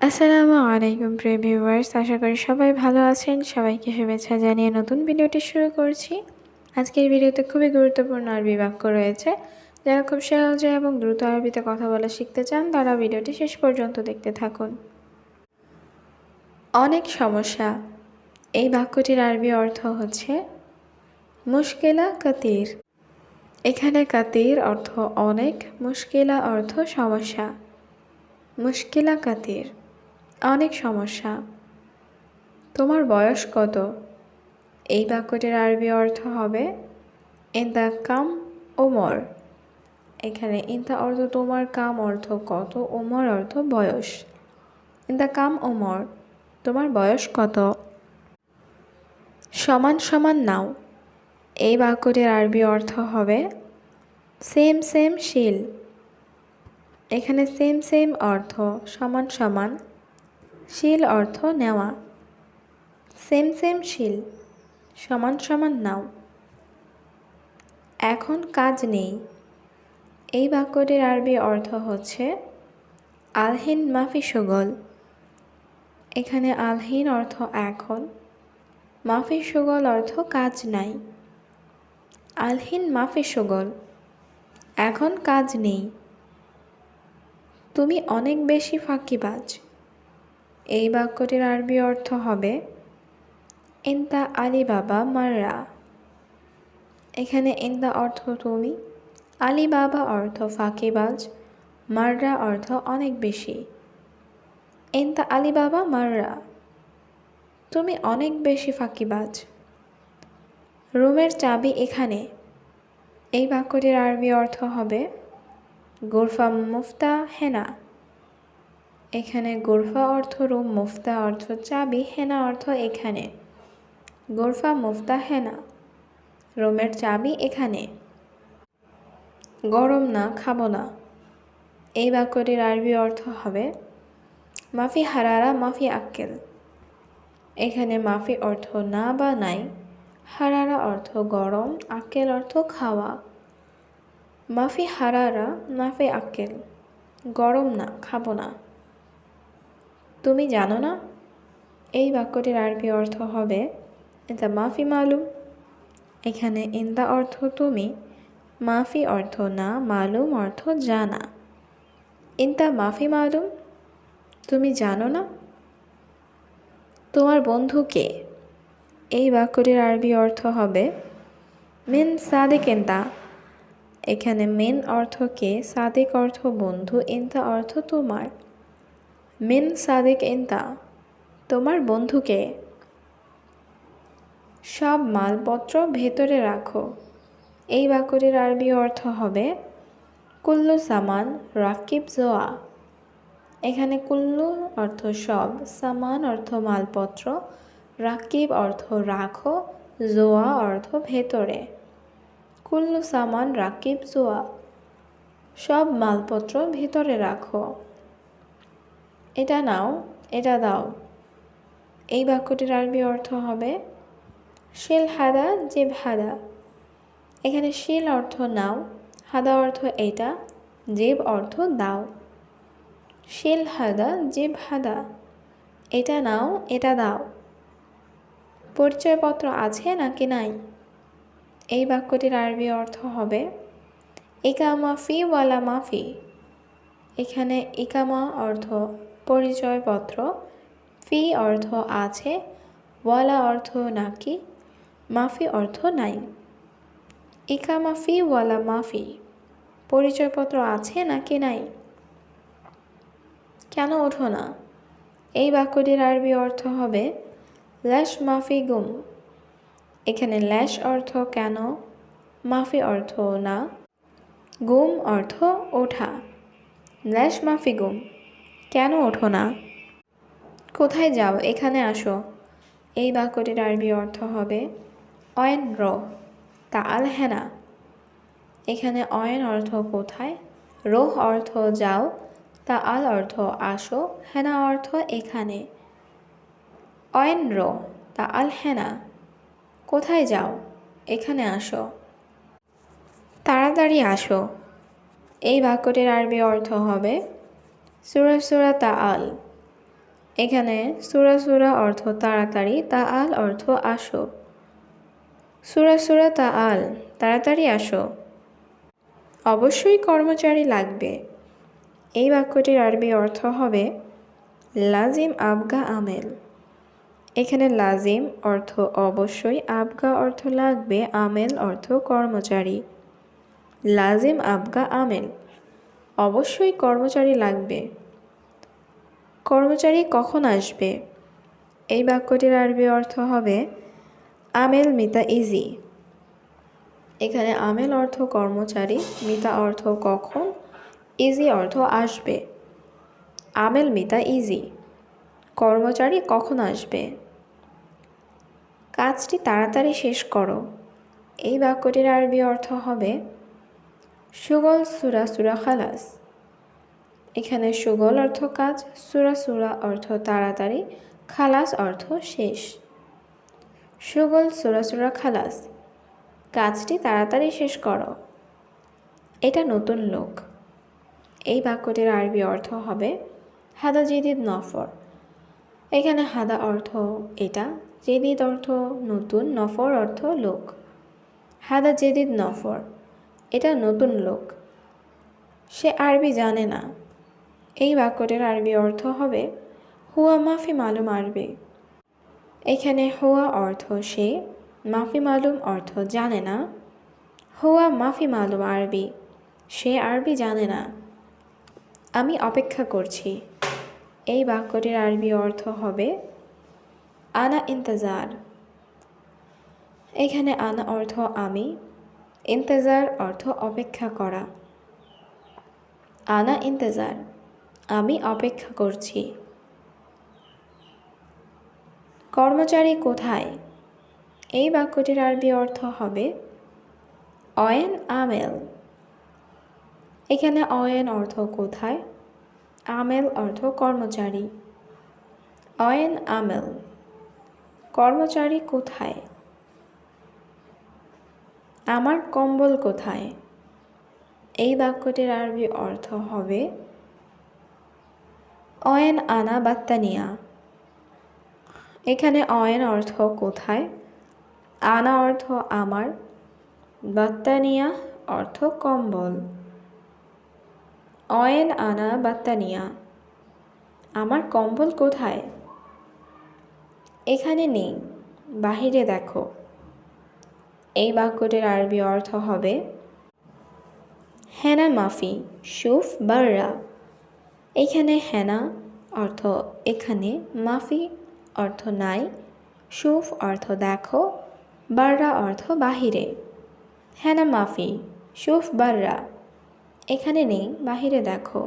আসসালামু আলাইকুম, প্রিয় ভিউয়ার্স। আশা করি সবাই ভালো আছেন। সবাইকে শুভেচ্ছা জানিয়ে নতুন ভিডিওটি শুরু করছি। আজকের ভিডিওতে খুবই গুরুত্বপূর্ণ আরবি বাক্য রয়েছে। যারা খুব সহজে এবং দ্রুত আরবিতে কথা বলা শিখতে চান, তারা ভিডিওটি শেষ পর্যন্ত দেখতে থাকুন। অনেক সমস্যা। এই বাক্যটির আরবি অর্থ হচ্ছে, মুশকিলা কাতির। এখানে কাতির অর্থ অনেক, মুশকিলা অর্থ সমস্যা। মুশকিলা কাতির। অনেক সমস্যা। তোমার বয়স কত? এই বাক্যটির আরবি অর্থ হবে ইন দ্য কাম ওমর এখানে ইন্দা অর্থ তোমার কাম অর্থ কত ওমর অর্থ বয়স। ইন দ্য কাম ওমর তোমার বয়স কত? সমান সমান নাও। এই বাক্যটির আরবি অর্থ হবে সেম সেম শিল এখানে সেম সেম অর্থ সমান সমান। শিল অর্থ নেওয়া। সেম সেম শিল, সমান সমান নাও। এখন কাজ নেই। এই বাক্যটির আরবি অর্থ হচ্ছে, আলহিন মাফি সুগল। এখানে আলহিন অর্থ এখন, মাফি সুগল অর্থ কাজ নাই। আলহিন মাফি সুগল, এখন কাজ নেই। তুমি অনেক বেশি ফাঁকিবাজ। এই বাক্যটির আরবি অর্থ হবে, ইন্তা আলী বাবা মাররা। এখানে ইন্দা অর্থ তুমি আলী বাবা অর্থ ফাঁকিবাজ, মাররা অর্থ অনেক বেশি। ইন্তা আলী বাবা মাররা। তুমি অনেক বেশি ফাঁকিবাজ। রুমের চাবি এখানে। এই বাক্যটির আরবি অর্থ হবে, গোরফা মুফতা হেনা। এখানে গোরফা অর্থ রুম, মুফতা অর্থ চাবি, হেনা অর্থ এখানে। গোরফা, মুফতা, হেনা। রুমের চাবি এখানে। গরম না, খাব না। এই বাক্যটির আরবি অর্থ হবে, মাফি হারারা, মাফি আক্কেল। এখানে মাফি অর্থ না বা নাই, হারারা অর্থ গরম, আক্কেল অর্থ খাওয়া। মাফি হারারা, মাফি আক্কেল। গরম না, খাব না। তুমি জানো না? এই বাক্যটির আরবি অর্থ হবে, এটা মাফি মালুম। এখানে ইন্দা অর্থ তুমি, মাফি অর্থ না, মালুম অর্থ জানা। ইন্দা মাফি মালুম? তুমি জানো না? তোমার বন্ধু কে? এই বাক্যটির আরবি অর্থ হবে, মেন সাদেক এন্তা এখানে মেন অর্থ কে? সাদেক অর্থ বন্ধু। এন্তা অর্থ তোমার। মেন সাদেক এন্তা তোমার বন্ধুকে। সব মালপত্র ভেতরে রাখো। এই বাক্যটির আরবি অর্থ হবে, কুল্লু সামান রাকিব জোয়া। এখানে কুল্লু অর্থ সব, সামান অর্থ মালপত্র, রাকিব অর্থ রাখো, জোয়া অর্থ ভেতরে। কুল্লু সামান রাকিব জোয়া। সব মালপত্র ভেতরে রাখো। এটা নাও, এটা দাও। এই বাক্যটির আরবি অর্থ হবে, শিল হাদা জেব হাদা। এখানে শিল অর্থ নাও, হাদা অর্থ এটা, জেব অর্থ দাও। শিল হাদা জেব হাদা। এটা নাও, এটা দাও। পরিচয়পত্র আছে নাকি নাই? এই বাক্যটির আরবি অর্থ হবে, ইকামা ফি ওয়ালা মাফি এখানে ইকামা অর্থ পরিচয়পত্র। ফি অর্থ আছে, ওয়ালা অর্থ নাকি, মাফি অর্থ নাই। ইকামা ফি ওয়ালা মাফি। পরিচয়পত্র আছে নাকি নাই? কেন ওঠো না? এই বাক্যটির আরবি অর্থ হবে, ল্যাশ মাফি গুম। এখানে ল্যাশ অর্থ কেন, মাফি অর্থ না, গুম অর্থ ওঠা। ল্যাশ মাফি গুম। কেন ওঠো না? কোথায় যাও? এখানে আসো। এই বাক্যটির আরবি অর্থ হবে অয়েন র। তা আল হেনা। এখানে অয়েন অর্থ কোথায়? রোহ অর্থ যাও। তা আল অর্থ আসো। হেনা অর্থ এখানে। অয়েন র। তা আল হেনা। কোথায় যাও? এখানে আসো। তাড়াতাড়ি আসো। এই বাক্যটির আরবি অর্থ হবে সুরা সুরা তা আল এখানে সুরা সুরা অর্থ তাড়াতাড়ি তা আল অর্থ আসো। সুরা সুরা তা আল তাড়াতাড়ি আসো। অবশ্যই কর্মচারী লাগবে। এই বাক্যটির আরবি অর্থ হবে লাজিম আবগা আমেল। এখানে লাজিম অর্থ অবশ্যই, আবগা অর্থ লাগবে, আমেল অর্থ কর্মচারী। লাজিম আবগা আমেল। অবশ্যই কর্মচারী লাগবে। কর্মচারী কখন আসবে? এই বাক্যটির আরবি অর্থ হবে, আমেল মিতা ইজি এখানে আমেল অর্থ কর্মচারী, মিতা অর্থ কখন, ইজি অর্থ আসবে। আমেল মিতা ইজি কর্মচারী কখন আসবে? কাজটি তাড়াতাড়ি শেষ করো। এই বাক্যটির আরবি অর্থ হবে সুগল সুরা সুরা খালাস। এখানে সুগল অর্থ কাজ, সুরা সুরা অর্থ তাড়াতাড়ি, খালাস অর্থ শেষ। সুগল সুরা সুরা খালাস, কাজটি তাড়াতাড়ি শেষ করো। এটা নতুন লোক। এই বাক্যটির আরবি অর্থ হবে হাদা জেদিদ নফর। এখানে হাদা অর্থ এটা, জেদিদ অর্থ নতুন, নফর অর্থ লোক। হাদা জেদিদ নফর। এটা নতুন লোক। সে আরবি জানে না। এই বাক্যটির আরবি অর্থ হবে, হুয়া মাফি মালুম আরবি। এখানে হুয়া অর্থ সে, মাফি মালুম অর্থ জানে না। হুয়া মাফি মালুম আরবি। সে আরবি জানে না। আমি অপেক্ষা করছি। এই বাক্যটির আরবি অর্থ হবে, আনা ইন্তজার। এখানে আনা অর্থ আমি ইন্তজার অর্থ অপেক্ষা করা। আনা ইন্তজার, আমি অপেক্ষা করছি। কর্মচারী কোথায়? এই বাক্যটির আরবি অর্থ হবে, অয়েন আমেল। এখানে অয়েন অর্থ কোথায়? আমেল অর্থ কর্মচারী। অয়েন আমেল, কর্মচারী কোথায়? আমার কম্বল কোথায়? এই বাক্যটির আরবি অর্থ হবে, অয়েন আনা বাত্তানিয়া। এখানে অয়েন অর্থ কোথায়? আনা অর্থ আমার, বাত্তানিয়া অর্থ কম্বল। অয়েন আনা বাত্তানিয়া, আমার কম্বল কোথায়? এখানে নেই, বাহিরে দেখো। এই বাক্যটির আরবি অর্থ হবে, হেনা মাফি, সুফ বাররা। এখানে হেনা অর্থ এখানে, মাফি অর্থ নাই, সুফ অর্থ দেখো, বাররা অর্থ বাহিরে। হেনা মাফি, সুফ বাররা। এখানে নেই, বাহিরে দেখো।